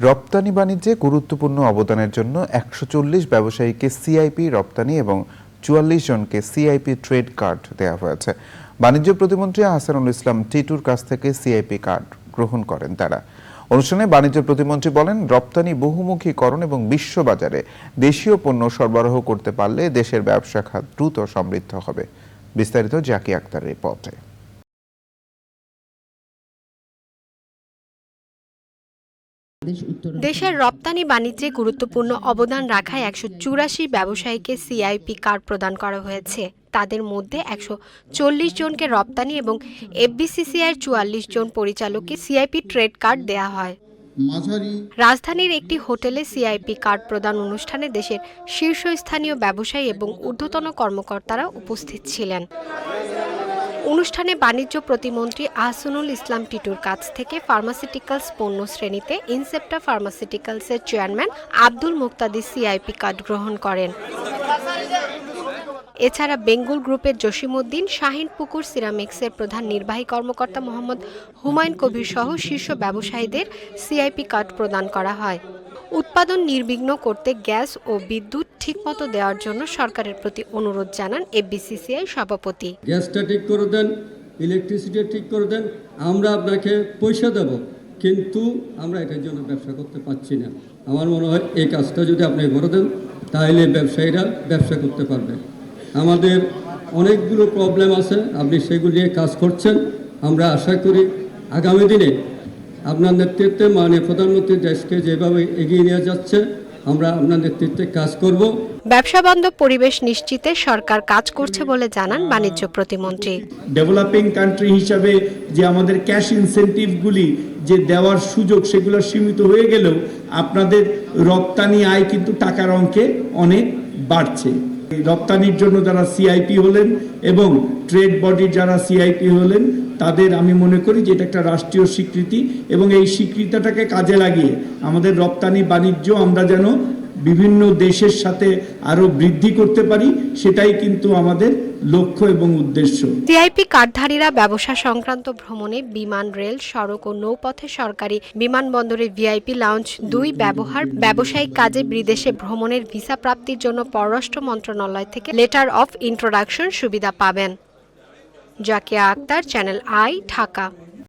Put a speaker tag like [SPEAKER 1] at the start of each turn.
[SPEAKER 1] রপ্তানি বাণিজ্যে গুরুত্বপূর্ণ অবদানের জন্য একশো চল্লিশ ব্যবসায়ীকে সিআইপি রপ্তানি এবং চুয়াল্লিশ জনকে সিআইপি ট্রেড কার্ড দেওয়া হয়েছে। বাণিজ্য প্রতিমন্ত্রী আহসানুল ইসলাম টিটুর কাছ থেকে সিআইপি কার্ড গ্রহণ করেন তারা। অনুষ্ঠানে বাণিজ্য প্রতিমন্ত্রী বলেন, রপ্তানি বহুমুখীকরণ এবং বিশ্ববাজারে দেশীয় পণ্য সরবরাহ করতে পারলে দেশের ব্যবসা খাত দ্রুত সমৃদ্ধ হবে। বিস্তারিত জাকি আক্তার রিপোর্টে।
[SPEAKER 2] দেশের রপ্তানি বাণিজ্যে গুরুত্বপূর্ণ অবদান রাখায় একশো চুরাশি ব্যবসায়ীকে সিআইপি কার্ড প্রদান করা হয়েছে। তাদের মধ্যে একশো চল্লিশ জনকে রপ্তানি এবং এফবিসিসিআইয়ের চুয়াল্লিশ জন পরিচালককে সিআইপি ট্রেড কার্ড দেয়া হয়। রাজধানীর একটি হোটেলে সিআইপি কার্ড প্রদান অনুষ্ঠানে দেশের শীর্ষস্থানীয় ব্যবসায়ী এবং ঊর্ধ্বতন কর্মকর্তারা উপস্থিত ছিলেন। অনুষ্ঠানে বাণিজ্য প্রতিমন্ত্রী আহসানুল ইসলাম টিটুর কাছ থেকে ফার্মাসিউটিক্যালস পণ্য শ্রেণীতে ইনসেপ্টা ফার্মাসিউটিক্যালসের চেয়ারম্যান আব্দুল মুক্তাদি সিআইপি কার্ড গ্রহণ করেন। এছাড়া বেঙ্গল গ্রুপের জসিমউদ্দিন, শাহিন পুকুর সিরামিক্সের প্রধান নির্বাহী কর্মকর্তা মোহাম্মদ হুমায়ুন কবির সহ শীর্ষ ব্যবসায়ীদের সিআইপি কার্ড প্রদান করা হয়। উৎপাদন নির্বিঘ্ন করতে গ্যাস ও বিদ্যুৎ ঠিকমতো দেওয়ার জন্য সরকারের প্রতি অনুরোধ জানান এফবিসিসিআই সভাপতি।
[SPEAKER 3] গ্যাসটা ঠিক করে দেন ইলেকট্রিসিটি ঠিক করে দেন, আমরা আপনাকে পয়সা দেব, কিন্তু আমরা এটার জন্য ব্যবসা করতে পারছি না। আমার মনে হয় এই কাজটা যদি আপনি করে দেন, তাহলে ব্যবসায়ীরা ব্যবসা করতে পারবে। আমাদের অনেকগুলো প্রবলেম আছে, আপনি সেগুলি নিয়ে কাজ করছেন, আমরা আশা করি আগামী দিনে আপনার নেতৃত্বে মাননীয় প্রধানমন্ত্রী দেশকে যেভাবে এগিয়ে নিয়ে যাচ্ছে আমরা আপনার নেতৃত্বে কাজ করব।
[SPEAKER 2] ব্যবসা বান্ধব পরিবেশ নিশ্চিতে সরকার কাজ করছে বলে জানান বাণিজ্য প্রতিমন্ত্রী।
[SPEAKER 4] ডেভেলপিং কান্ট্রি হিসাবে যে আমাদের ক্যাশ ইনসেন্টিভগুলি যে দেওয়ার সুযোগ সেগুলো সীমিত হয়ে গেলেও আপনাদের রপ্তানি আয় কিন্তু টাকার অঙ্কে অনেক বাড়ছে। রপ্তানির জন্য যারা সিআইপি হলেন এবং ট্রেড বডির যারা সিআইপি হলেন তাদের আমি মনে করি যে এটা একটা রাষ্ট্রীয় স্বীকৃতি এবং এই স্বীকৃতিটাকে কাজে লাগিয়ে আমাদের রপ্তানি বাণিজ্য আমরা যেন বিভিন্ন দেশের সাথে আরও বৃদ্ধি করতে পারি, সেটাই কিন্তু আমাদের লক্ষ্য এবং উদ্দেশ্য।
[SPEAKER 2] সিআইপি কার্ডধারীরা ব্যবসা সংক্রান্ত ভ্রমণে বিমান, রেল, সড়ক ও নৌপথে সরকারি বিমানবন্দরে ভিআইপি লাউঞ্জ দুই ব্যবহার, ব্যবসায়িক কাজে বিদেশে ভ্রমণের ভিসা প্রাপ্তির জন্য পররাষ্ট্র মন্ত্রণালয় থেকে লেটার অফ ইন্ট্রোডাকশন সুবিধা পাবেন। Zakia Akter channel I Dhaka